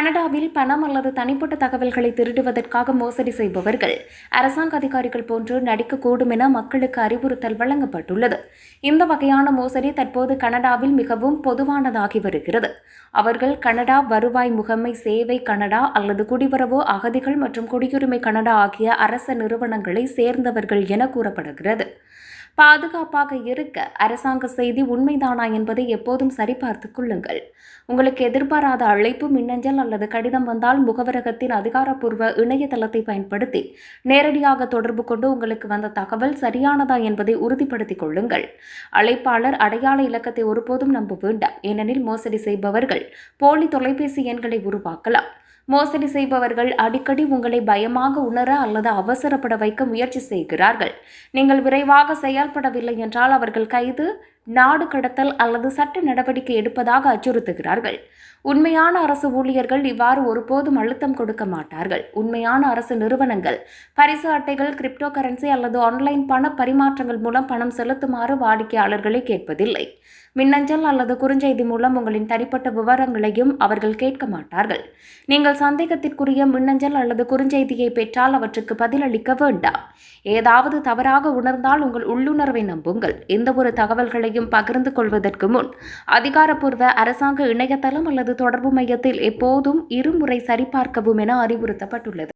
கனடாவில் பணம் அல்லது தனிப்பட்ட தகவல்களை திருடுவதற்காக மோசடி செய்பவர்கள். அரசாங்க அதிகாரிகள் போன்று நடிக்கக்கூடும் என மக்களுக்கு அறிவுறுத்தல் வழங்கப்பட்டுள்ளது. இந்த வகையான மோசடி தற்போது கனடாவில் மிகவும் பொதுவானதாகி வருகிறது. அவர்கள் கனடா வருவாய் முகமை சேவை கனடா அல்லது குடிவரவு அகதிகள் மற்றும் குடியுரிமை கனடா ஆகிய அரச நிறுவனங்களை சேர்ந்தவர்கள் என கூறப்படுகிறது. பாதுகாப்பாக இருக்க அரசாங்க செய்தி உண்மைதானா என்பதை எப்போதும் சரிபார்த்துக் கொள்ளுங்கள். உங்களுக்கு எதிர்பாராத அழைப்பு மின்னஞ்சல் அல்லது கடிதம் வந்தால் முகவரகத்தின் அதிகாரப்பூர்வ இணையதளத்தை பயன்படுத்தி நேரடியாக தொடர்பு கொண்டு உங்களுக்கு வந்த தகவல் சரியானதா என்பதை உறுதிப்படுத்திக் கொள்ளுங்கள். அழைப்பாளர் அடையாள இலக்கத்தை ஒருபோதும் நம்ப வேண்டாம். ஏனெனில் மோசடி செய்பவர்கள் போலி தொலைபேசி எண்களை உருவாக்கலாம். மோசடி செய்பவர்கள் அடிக்கடி உங்களை பயமாக உணர அல்லது அவசரப்பட வைக்க முயற்சி செய்கிறார்கள். நீங்கள் விரைவாக செயல்படவில்லை என்றால் அவர்கள் கைது நாடு கடத்தல் அல்லது சட்ட நடவடிக்கை எடுப்பதாக அச்சுறுத்துகிறார்கள். உண்மையான அரசு ஊழியர்கள் இவ்வாறு ஒருபோதும் அழுத்தம் கொடுக்க மாட்டார்கள். உண்மையான அரசு நிறுவனங்கள் பரிசு அட்டைகள் கிரிப்டோ கரன்சி அல்லது ஆன்லைன் பண பரிமாற்றங்கள் மூலம் பணம் செலுத்துமாறு வாடிக்கையாளர்களை கேட்பதில்லை. மின்னஞ்சல் அல்லது குறுஞ்செய்தி மூலம் உங்களின் தனிப்பட்ட விவரங்களையும் அவர்கள் கேட்க மாட்டார்கள். நீங்கள் சந்தேகத்திற்குரிய மின்னஞ்சல் அல்லது குறுஞ்செய்தியை பெற்றால் அவற்றுக்கு பதிலளிக்க வேண்டாம். ஏதாவது தவறாக உணர்ந்தால் உங்கள் உள்ளுணர்வை நம்புங்கள். எந்தவொரு தகவல்களையும் பகிர்ந்து கொள்வதற்கு முன் அதிகாரப்பூர்வ அரசாங்க இணையதளம் அல்லது தொடர்பு மையத்தில் எப்போதும் இருமுறை சரிபார்க்கவும் என அறிவுறுத்தப்பட்டுள்ளது.